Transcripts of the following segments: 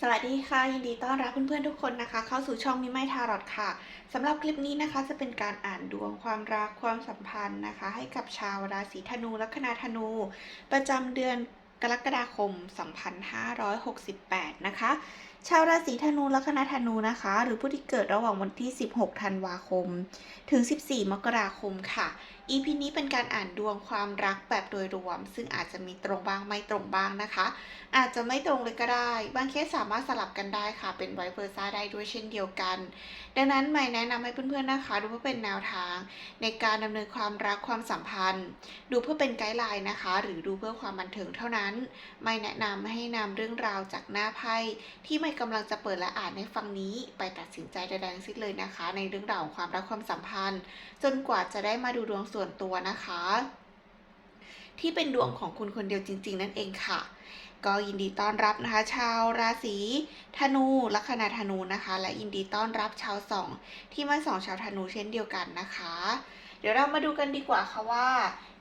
สวัสดีค่ะ ยินดีต้อนรับเพื่อนๆทุกคนนะคะ เข้าสู่ช่องมิไมทารอดค่ะสำหรับคลิปนี้นะคะ จะเป็นการอ่านดวงความรักความสัมพันธ์นะคะ ให้กับชาวราศีธนูลัคนาธนู ประจำเดือนกรกฎาคม 2568 นะคะ ชาวราศีธนูแลัคนาธนูนะคะ หรือผู้ที่เกิดระหว่างวันที่ 16 ธันวาคม ถึง 14 มกราคมค่ะ EP นี้เป็นการอ่านดวงความรักแบบโดยรวม ซึ่งอาจจะมีตรงบ้างไม่ตรงบ้างนะคะ อาจจะไม่ตรงเลยก็ได้ บางเคสสามารถสลับกันได้ค่ะ เป็นไวเ e อร์ซ่าได้ด้วยเช่นเดียวกัน ดังนั้นใหม่แนะนำให้เพื่อนๆนะคะ ดูเพื่อเป็นแนวทาง ในการดำเนินความรักความสัมพันธ์ ดูเพื่อเป็นไกด์ไลน์นะคะ หรือดูเพื่อความบันเทิงเท่านั้น ไม่แนะนำให้นำเรื่องราวจากหน้าไพ่ที่ไม่กำลังจะเปิดและอ่านในฟังนี้ ไปตัดสินใจใดๆทั้งสิ้นเลยนะคะ ในเรื่องราวของความรักความสัมพันธ์ จนกว่าจะได้มาดูดวงส่วนตัวนะคะ ที่เป็นดวงของคุณคนเดียวจริง ๆ นั่นเองค่ะ ก็ยินดีต้อนรับนะคะ ชาวราศีธนูลัคนาธนูนะคะ และยินดีต้อนรับชาวสองที่มาสองชาวธนูเช่นเดียวกันนะคะ ดี๋ยวเรามาดูกันดีกว่าค่ะว่า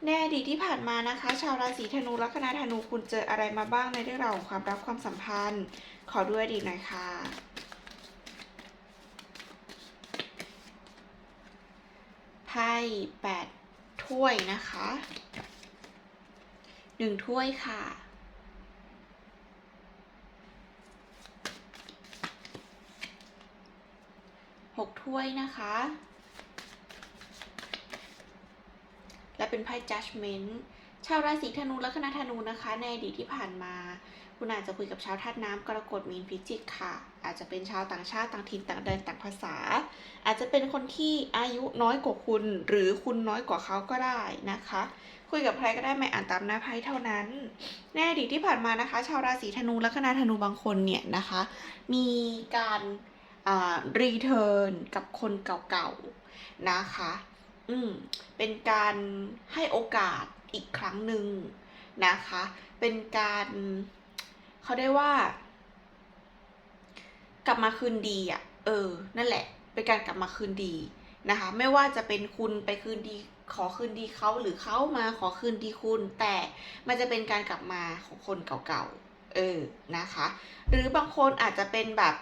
ในอดีตที่ผ่านมานะคะ ชาวราศีธนูลัคนาธนูคุณเจออะไรมาบ้างในเรื่องราวของความรักความสัมพันธ์ ขอดูอดีตหน่อยค่ะไพ่แปดถ้วยนะคะหนึ่งถ้วยค่ะหกถ้วยนะคะ และเป็นไพ่ judgment ชาวราศีธนูและคณะธนูนะคะ ในอดีตที่ผ่านมา คุณอาจจะคุยกับชาวธาตุน้ำกรกฎมีนพิจิกค่ะ อาจจะเป็นชาวต่างชาติต่างถิ่นต่างแดนต่างภาษา อาจจะเป็นคนที่อายุน้อยกว่าคุณ หรือคุณน้อยกว่าเขาก็ได้นะคะ คุยกับใครก็ได้ไม่อ่านตามหน้าไพ่เท่านั้น ในอดีตที่ผ่านมานะคะ ชาวราศีธนูและคณะธนูบางคนเนี่ยนะคะ มีการรีเทิร์นกับคนเก่าๆนะคะ อืมเป็นการให้โอกาสอีกครั้งหนึ่งนะคะ เป็นการเขาได้ว่า กลับมาคืนดีอะ เออ นั่นแหละ เป็นการกลับมาคืนดีนะคะ ไม่ว่าจะเป็นคุณไปคืนดีขอคืนดีเขาหรือเขามาขอคืนดีคุณ แต่มันจะเป็นการกลับมาของคนเก่าๆ เออ นะคะ หรือบางคนอาจจะเป็นแบบ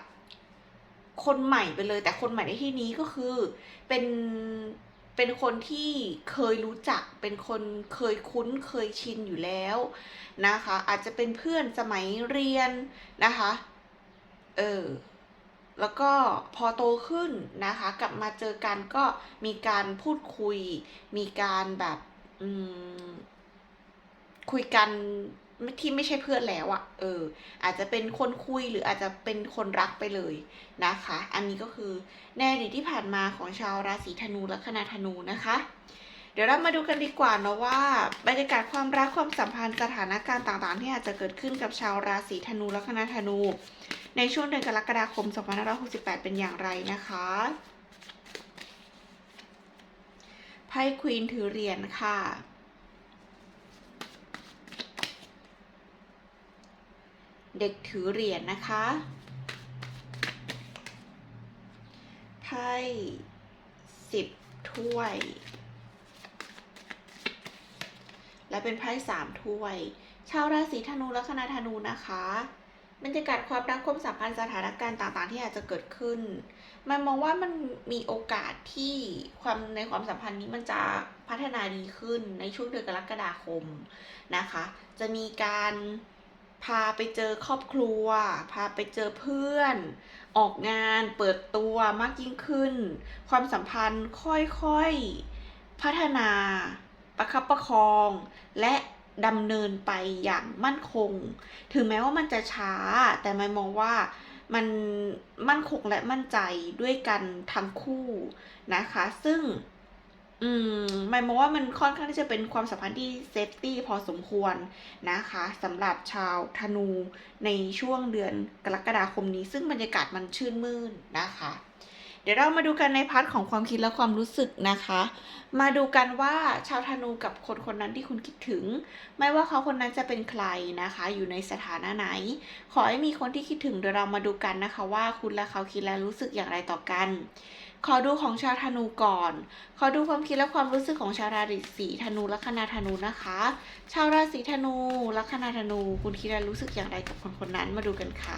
คนใหม่ไปเลย แต่คนใหม่ในที่นี้ก็คือเป็น เป็นคนที่เคยรู้จัก เป็นคนเคยคุ้นเคยชินอยู่แล้วนะคะ อาจจะเป็นเพื่อนสมัยเรียนนะคะ เออ แล้วก็พอโตขึ้นนะคะ กลับมาเจอกันก็มีการพูดคุย มีการแบบคุยกัน ที่ไม่ใช่เพื่อนแล้วอะ่ะ เออ อาจจะเป็นคนคุยหรืออาจจะเป็นคนรักไปเลยนะคะ อันนี้ก็คือในอดีตที่ผ่านมาของชาวราศีธนูและคณะธนูนะคะ เดี๋ยวเรามาดูกันดีกว่าเนาะว่าบรรยากาศความรักความสัมพันธ์สถานการณ์ต่างๆ ที่อาจจะเกิดขึ้นกับชาวราศีธนูและคณะธนู ในช่วงเดือนกรกฎาคม 2568 เป็นอย่างไรนะคะไพ่ควีนถือเหรียญค่ะ เด็กถือเหรียญนะคะไพ่สิบถ้วย และเป็นไพ่สามถ้วย ชาวราศีธนูและคณะธนูนะคะบรรยากาศความรักความสัมพันธ์สถานการณ์ต่างๆ ที่อาจจะเกิดขึ้น มันมองว่ามันมีโอกาสที่ความในความสัมพันธ์นี้มันจะพัฒนาดีขึ้นในช่วงเดือนกรกฎาคมนะคะ จะมีการ พาไปเจอครอบครัว พาไปเจอเพื่อน ออกงานเปิดตัวมากยิ่งขึ้น ความสัมพันธ์ค่อยๆ พัฒนา ประคับประคอง และดำเนินไปอย่างมั่นคง ถึงแม้ว่ามันจะช้า แต่ไม่มองว่ามันมั่นคงและมั่นใจด้วยกันทั้งคู่นะคะ ซึ่ง อืมไม่มองว่ามันค่อนข้างที่จะเป็นความสัมพันธ์ที่เซฟตี้พอสมควรนะคะสำหรับชาวธนูในช่วงเดือนกรกฎาคมนี้ ซึ่งบรรยากาศมันชื่นมื่นนะคะ เดี๋ยวเรามาดูกันในพาร์ทของความคิดและความรู้สึกนะคะ มาดูกันว่าชาวธนูกับคนคนนั้นที่คุณคิดถึง ไม่ว่าเขาคนนั้นจะเป็นใครนะคะ อยู่ในสถานะไหน ขอให้มีคนที่คิดถึงเดี๋ยวเรามาดูกันนะคะ ว่าคุณและเขาคิดและรู้สึกอย่างไรต่อกัน ขอดูของชาวธนูก่อน ขอดูความคิดและความรู้สึกของชาวราศีธนูและคณะธนูนะคะ ชาวราศีธนูละคณะธนู คุณคิดและรู้สึกอย่างไรกับคนคนนั้นมาดูกันค่ะ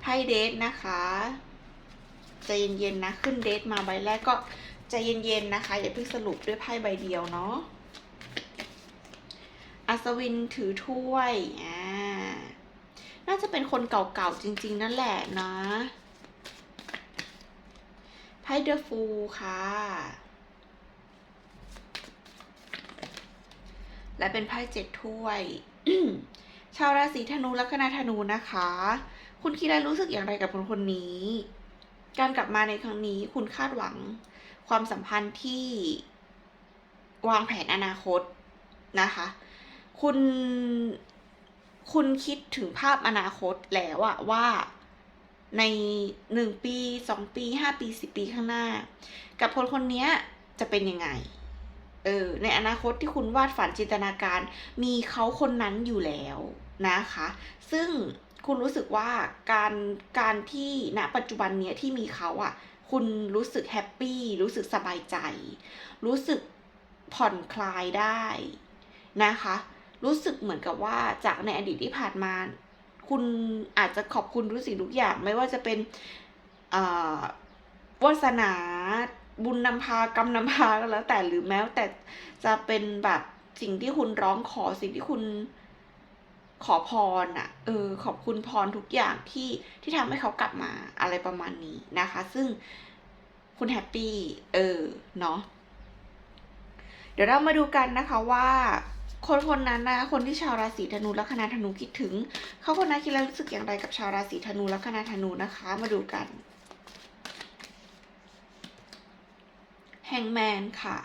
ไพ่เดทนะคะใจเย็นๆนะขึ้นเดทมาใบแรกก็ใจเย็นๆนะคะ อย่าเพิ่งสรุปด้วยไพ่ใบเดียวเนาะอัศวินถือถ้วยอ่าน่าจะเป็นคนเก่าๆจริง ๆ นั่นแหละนะ ไพ่เดอะฟูค่ะ และเป็นไพ่เจ็ดถ้วย ชาวราศีธนูลัคนาธนูนะคะ คุณคิดและรู้สึกอย่างไรกับคนคนนี้ การกลับมาในครั้งนี้คุณคาดหวังความสัมพันธ์ที่วางแผนอนาคตนะคะ คุณ คุณคิดถึงภาพอนาคตแล้วอะว่า ในหนึ่งปีสองปีห้าปีสิบปีข้างหน้า กับคนคนนี้จะเป็นยังไง เออ ในอนาคตที่คุณวาดฝันจินตนาการ มีเขาคนนั้นอยู่แล้วนะคะ ซึ่งคุณรู้สึกว่าการการที่ณปัจจุบันเนี้ยที่มีเขาอะ่ะ คุณรู้สึกแฮปปี้รู้สึกสบายใจ รู้สึกผ่อนคลายได้นะคะ รู้สึกเหมือนกับว่าจากในอดีตที่ผ่านมา คุณอาจจะขอบคุณรู้สิ่งทุกอย่างไม่ว่าจะเป็นวาสนาบุญนำพากรรมนำพาก็แล้วแต่หรือแม้แต่จะเป็นแบบสิ่งที่คุณร้องขอสิ่งที่คุณขอพรอะ เออ ขอบคุณพรทุกอย่างที่ที่ทำให้เขากลับมาอะไรประมาณนี้นะคะ ซึ่งคุณแฮปปี้ เออ เนาะ เดี๋ยวเรามาดูกันนะคะว่า คนคนนั้นนะคนที่ชาวราศีธนูลัคนาธนูคิดถึง เขาคนนั้นคิดแล้วรู้สึกอย่างไรกับชาวราศีธนูลัคนาธนูนะคะ มาดูกันแฮงแมนค่ะ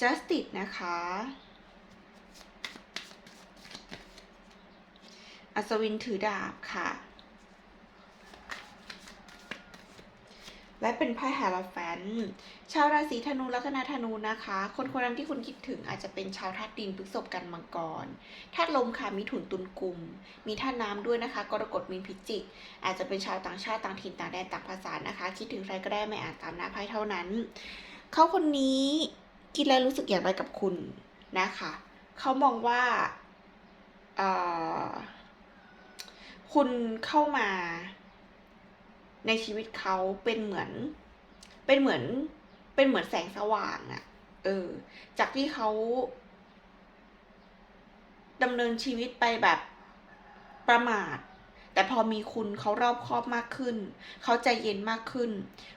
justice นะคะ อัศวินถือดาบค่ะ และเป็นไพ่แฮร์แฟนชาวราศีธนูลัคนาธนูนะคะ คนคนนั้นที่คุณคิดถึงอาจจะเป็นชาวธาตุดินพฤษภกันมังกรธาตุลมค่ะมีถุนตุนกลุ่มมีธาตุน้ำด้วยนะคะ กรกฎมีนพิจิก อาจจะเป็นชาวต่างชาติต่างถิ่นต่างแดนต่างภาษานะคะ คิดถึงใครก็ได้ไม่อ่านตามหน้าไพ่เท่านั้น เขาคนนี้คิดแล้วรู้สึกอย่างไรกับคุณนะคะ เขามองว่าคุณเข้ามา ในชีวิตเขาเป็นเหมือน เป็นเหมือน เป็นเหมือนแสงสว่างอะเออ จากที่เขาดำเนินชีวิตไปแบบประมาท แต่พอมีคุณเขารอบคอบมากขึ้น เขาใจเย็นมากขึ้น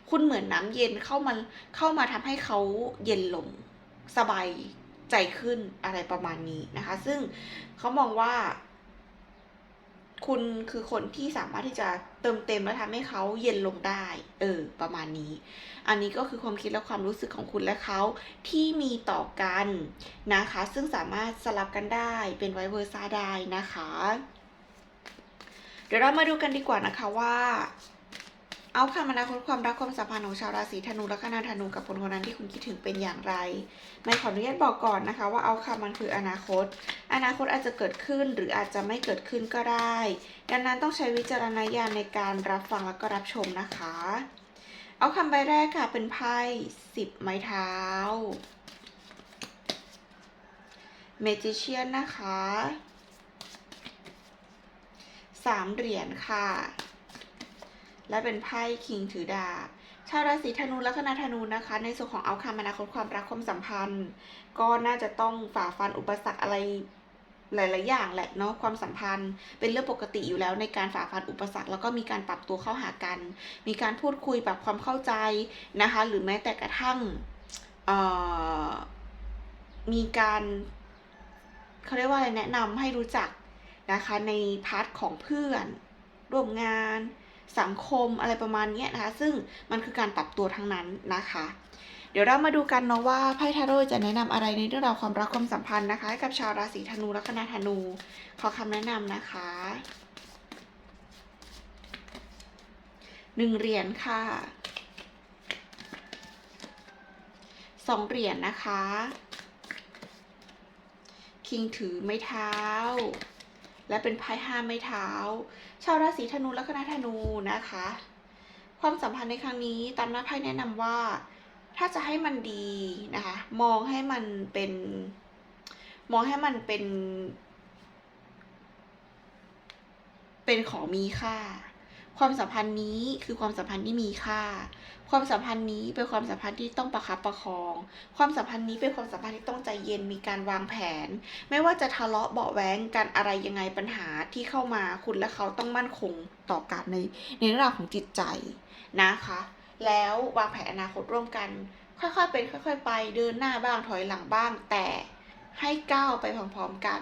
คุณเหมือนน้ำเย็นเข้ามาเข้ามาทำให้เขาเย็นลงสบายใจขึ้นอะไรประมาณนี้นะคะ ซึ่งเขามองว่า คุณคือคนที่สามารถที่จะเติมเต็มและทำให้เขาเย็นลงได้ เออ ประมาณนี้ อันนี้ก็คือความคิดและความรู้สึกของคุณและเขาที่มีต่อกันนะคะ ซึ่งสามารถสลับกันได้เป็นไวเวอร์ซ่าได้นะคะ เดี๋ยวเรามาดูกันดีกว่านะคะว่า เอาคำอนาคตความรักความสัมพันธ์ของชาวราศีธนูและคณาธนูกับคนคนนั้นที่คุณคิดถึงเป็นอย่างไรไม่ขออนุญาตบอกก่อนนะคะ ว่าเอาคำมันคืออนาคต อนาคตอาจจะเกิดขึ้นหรืออาจจะไม่เกิดขึ้นก็ได้ ดังนั้นต้องใช้วิจารณญาณในการรับฟังและก็รับชมนะคะ เอาคำใบแรกค่ะเป็นไพ่สิบไม้เท้าเมจิเชียนนะคะสามเหรียญค่ะ และเป็นไพ่คิงถือดาบ ชาวราศีธนูและคณะธนูนะคะ ในส่วนของเอาคำอนาคตความรักความสัมพันธ์ ก็น่าจะต้องฝ่าฟันอุปสรรคอะไรหลาย ๆ อย่างแหละเนาะความสัมพันธ์เป็นเรื่องปกติอยู่แล้วในการฝ่าฟันอุปสรรค แล้วก็มีการปรับตัวเข้าหากัน มีการพูดคุยปรับความเข้าใจนะคะ หรือแม้แต่กระทั่งมีการเขาเรียกว่าอะไรแนะนำให้รู้จักนะคะในพาร์ทของเพื่อนร่วมงาน สังคมอะไรประมาณนี้นะคะ ซึ่งมันคือการปรับตัวทั้งนั้นนะคะ เดี๋ยวเรามาดูกันเนาะว่าไพ่ทาโร่จะแนะนำอะไรในเรื่องราวความรักความสัมพันธ์นะคะกับชาวราศีธนูและคณะธนู ขอคำแนะนำนะคะหนึ่งเหรียญค่ะสองเหรียญนะคะ คิงถือไม้เท้า และเป็นไพ่ห้าไม้เท้าาวราศีธนูและคณะธนูนะคะ ความสัมพันธ์ในครั้งนี้ตามหน้าไพ่แนะนำว่า ถ้าจะให้มันดีนะคะ มองให้มันเป็น มองให้มันเป็น เป็นของมีค่า ความสัมพันธ์นี้คือความสัมพันธ์ที่มีค่า ความสัมพันธ์นี้เป็นความสัมพันธ์ที่ต้องประคับประคอง ความสัมพันธ์นี้เป็นความสัมพันธ์ที่ต้องใจเย็นมีการวางแผน ไม่ว่าจะทะเลาะเบาะแว้งกันอะไรยังไงปัญหาที่เข้ามาคุณและเขาต้องมั่นคงต่อกันในในเรื่องของจิตใจนะคะ แล้ววางแผนอนาคตร่วมกัน ค่อยๆเป็นค่อย ๆ ไปเดินหน้าบ้างถอยหลังบ้าง แต่ให้ก้าวไปพร้อมๆกัน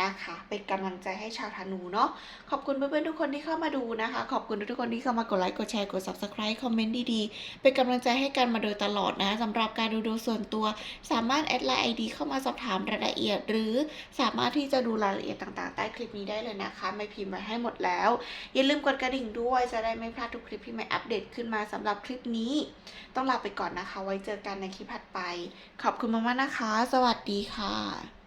นะคะ เป็นกำลังใจให้ชาวธนูเนาะขอบคุณเพื่อนๆทุกคนที่เข้ามาดูนะคะ ขอบคุณทุกคนที่เข้ามากดไลค์กดแชร์กด subscribe คอมเมนต์ดีๆเป็นกำลังใจให้กันมาโดยตลอดนะะสำหรับการดูดวงส่วนตัว สามารถแอดไลน์ไอดีเข้ามาสอบถามรายละเอียด หรือสามารถที่จะดูรายละเอียดต่างๆ ใต้คลิปนี้ได้เลยนะคะ ไม่พิมพ์ไว้ให้หมดแล้ว อย่าลืมกดกระดิ่งด้วยจะได้ไม่พลาดทุกคลิปที่ไม่อัปเดตขึ้นมาสำหรับคลิปนี้ ต้องลาไปก่อนนะคะ ไว้เจอกันในคลิปถัดไป ขอบคุณมากๆนะคะ สวัสดีค่ะ